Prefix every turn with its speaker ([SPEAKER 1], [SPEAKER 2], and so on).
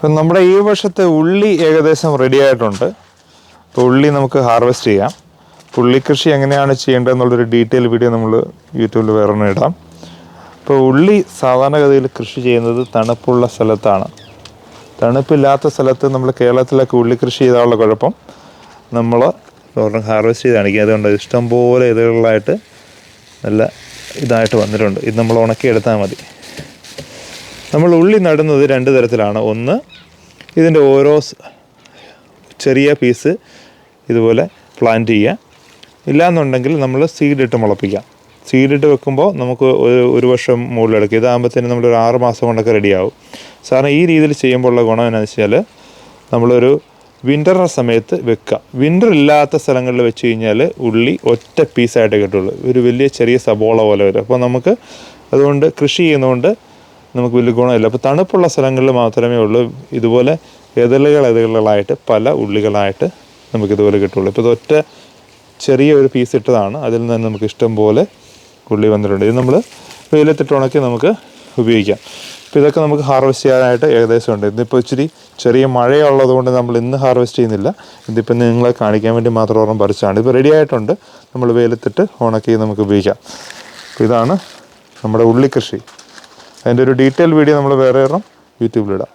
[SPEAKER 1] ഇപ്പം നമ്മുടെ ഈ വർഷത്തെ ഉള്ളി ഏകദേശം റെഡി ആയിട്ടുണ്ട്. അപ്പോൾ ഉള്ളി നമുക്ക് ഹാർവെസ്റ്റ് ചെയ്യാം. ഉള്ളി കൃഷി എങ്ങനെയാണ് ചെയ്യേണ്ടത് എന്നുള്ളൊരു ഡീറ്റെയിൽ വീഡിയോ നമ്മൾ യൂട്യൂബിൽ വേറെ ഇടാം. ഇപ്പോൾ ഉള്ളി സാധാരണഗതിയിൽ കൃഷി ചെയ്യുന്നത് തണുപ്പുള്ള സ്ഥലത്താണ്. തണുപ്പില്ലാത്ത സ്ഥലത്ത് നമ്മൾ കേരളത്തിലൊക്കെ ഉള്ളി കൃഷി ചെയ്താലുള്ള കുഴപ്പം നമ്മൾ ഒരെണ്ണം ഹാർവെസ്റ്റ് ചെയ്ത് കാണിക്കുക അതുകൊണ്ട് ഇഷ്ടംപോലെ ഇതുകളിലായിട്ട് നല്ല ഇതായിട്ട് വന്നിട്ടുണ്ട്. ഇത് നമ്മൾ ഉണക്കി എടുത്താൽ മതി. നമ്മൾ ഉള്ളി നടുന്നത് രണ്ട് തരത്തിലാണ്. ഒന്ന് ഇതിന്റെ ഓരോ ചെറിയ പീസ് ഇതുപോലെ പ്ലാന്റ് ചെയ്യുക. ഇല്ലാന്നുണ്ടെങ്കിൽ നമ്മൾ സീഡിട്ട് മുളപ്പിക്കാം സീഡിട്ട് വെക്കുമ്പോൾ നമുക്ക് ഒരു ഒരു വർഷം മുകളിലെടുക്കും ഇതാകുമ്പോഴത്തേന് നമ്മളൊരു ആറ് മാസം കൊണ്ടൊക്കെ റെഡിയാവും സാറിന് ഈ രീതിയിൽ ചെയ്യുമ്പോൾ ഉള്ള ഗുണം എന്താണെന്ന് വെച്ചാൽ നമ്മളൊരു വിന്ററിന്റെ സമയത്ത് വെക്കുക. വിന്റർ ഇല്ലാത്ത സ്ഥലങ്ങളിൽ വെച്ച് കഴിഞ്ഞാൽ ഉള്ളി ഒറ്റ പീസായിട്ട് കിട്ടുള്ളൂ. ഒരു വലിയ ചെറിയ സബോള പോലെ വരും. അപ്പോൾ നമുക്ക് അതുകൊണ്ട് കൃഷി ചെയ്യുന്നതുകൊണ്ട് നമുക്ക് വലിയ ഗുണമില്ല. അപ്പോൾ തണുപ്പുള്ള സ്ഥലങ്ങളിൽ മാത്രമേ ഉള്ളൂ. ഇതുപോലെ എതളുകൾ എതളുകളായിട്ട് പല ഉള്ളികളായിട്ട് നമുക്കിതുപോലെ കിട്ടുള്ളൂ. ഇപ്പോൾ ഇതൊറ്റ ചെറിയ ഒരു പീസ് ഇട്ടതാണ്. അതിൽ നിന്ന് നമുക്ക് ഇഷ്ടം പോലെ ഉള്ളി വന്നിട്ടുണ്ട്. ഇത് നമ്മൾ വെയിലത്തിട്ട് ഉണക്കി നമുക്ക് ഉപയോഗിക്കാം. അപ്പോൾ ഇതൊക്കെ നമുക്ക് ഹാർവെസ്റ്റ് ചെയ്യാനായിട്ട് ഏകദേശം ഉണ്ട്. ഇന്നിപ്പോൾ ഇച്ചിരി ചെറിയ മഴയുള്ളത് കൊണ്ട് നമ്മൾ ഇന്ന് ഹാർവെസ്റ്റ് ചെയ്യുന്നില്ല. ഇതിപ്പോൾ നിങ്ങളെ കാണിക്കാൻ വേണ്ടി മാത്രം ഓർമ്മ പറിച്ചാണ് ഇപ്പോൾ റെഡി ആയിട്ടുണ്ട്. നമ്മൾ വെയിലത്തിട്ട് ഉണക്കി നമുക്ക് ഉപയോഗിക്കാം. അപ്പോൾ ഇതാണ് നമ്മുടെ ഉള്ളി കൃഷി അതിന്റെ ഒരു ഡീറ്റെയിൽ വീഡിയോ നമ്മൾ വേറെ ഒരെണ്ണം യൂട്യൂബിലിടാം